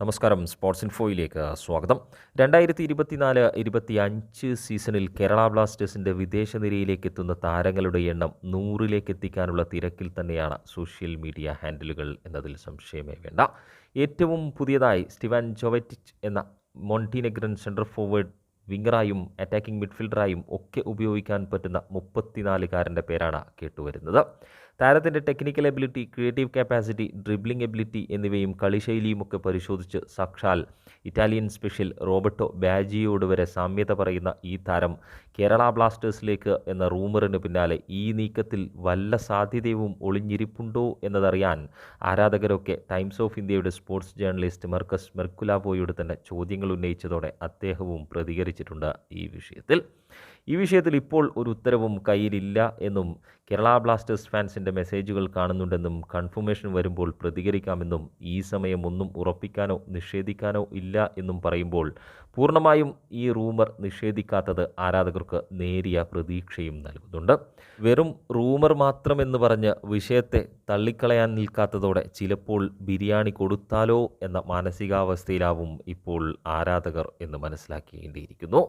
നമസ്കാരം. സ്പോർട്സ് ഇൻഫോയിലേക്ക് സ്വാഗതം. രണ്ടായിരത്തി ഇരുപത്തിനാല് ഇരുപത്തി അഞ്ച് സീസണിൽ കേരള ബ്ലാസ്റ്റേഴ്സിന്റെ വിദേശ നിരയിലേക്ക് എത്തുന്ന താരങ്ങളുടെ എണ്ണം നൂറിലേക്ക് എത്തിക്കാനുള്ള തിരക്കിൽ തന്നെയാണ് സോഷ്യൽ മീഡിയ ഹാൻഡിലുകൾ എന്നതിൽ സംശയമേ വേണ്ട. ഏറ്റവും പുതിയതായി സ്റ്റിവൻ ജോവറ്റിച്ച് എന്ന മോണ്ടിനെഗ്രൻ സെൻട്രൽ ഫോർവേഡ് വിങ്ങറായും അറ്റാക്കിംഗ് മിഡ്ഫീൽഡറായും ഒക്കെ ഉപയോഗിക്കാൻ പറ്റുന്ന മുപ്പത്തിനാലുകാരന്റെ പേരാണ് കേട്ടുവരുന്നത്. താരത്തിന്റെ technical ability creative capacity dribbling ability എന്നിവയും കളിശൈലിയുമൊക്കെ പരിശോധിച്ച് സാക്ഷാൽ ഇറ്റാലിയൻ സ്പെഷ്യൽ റോബർട്ടോ ബാജിയോട് വരെ സാമ്യത പറയുന്ന ഈ താരം കേരള ബ്ലാസ്റ്റേഴ്സിലേക്ക് എന്ന റൂമറിന് പിന്നാലെ ഈ നീക്കത്തിൽ വല്ല സാധ്യതയും ഒളിഞ്ഞിരിപ്പുണ്ടോ എന്നതറിയാൻ ആരാധകരൊക്കെ ടൈംസ് ഓഫ് ഇന്ത്യയുടെ സ്പോർട്സ് ജേർണലിസ്റ്റ് മർക്കസ് മെർക്കുലാബോയോട് തന്നെ ചോദ്യങ്ങൾ ഉന്നയിച്ചതോടെ അദ്ദേഹവും പ്രതികരിച്ചിട്ടുണ്ട് ഈ വിഷയത്തിൽ. ഈ വിഷയത്തിൽ ഇപ്പോൾ ഒരു ഉത്തരവും കയ്യിലില്ല എന്നും കേരള ബ്ലാസ്റ്റേഴ്സ് ഫാൻസിന്റെ മെസ്സേജുകൾ കാണുന്നുണ്ടെന്നും കൺഫർമേഷൻ വരുമ്പോൾ പ്രതികരിക്കാമെന്നും ഈ സമയം ഒന്നും ഉറപ്പിക്കാനോ നിഷേധിക്കാനോ ഇല്ല എന്നും പറയുമ്പോൾ പൂർണമായും ഈ റൂമർ നിഷേധിക്കാത്തത് ആരാധകർക്ക് നേരിയ പ്രതീക്ഷയും നൽകുന്നുണ്ട്. വെറും റൂമർ മാത്രമെന്ന് പറഞ്ഞ് വിഷയത്തെ തള്ളിക്കളയാൻ നിൽക്കാത്തതോടെ ചിലപ്പോൾ ബിരിയാണി കൊടുത്താലോ എന്ന മാനസികാവസ്ഥയിലാവും ഇപ്പോൾ ആരാധകർ എന്ന് മനസ്സിലാക്കേണ്ടിയിരിക്കുന്നു.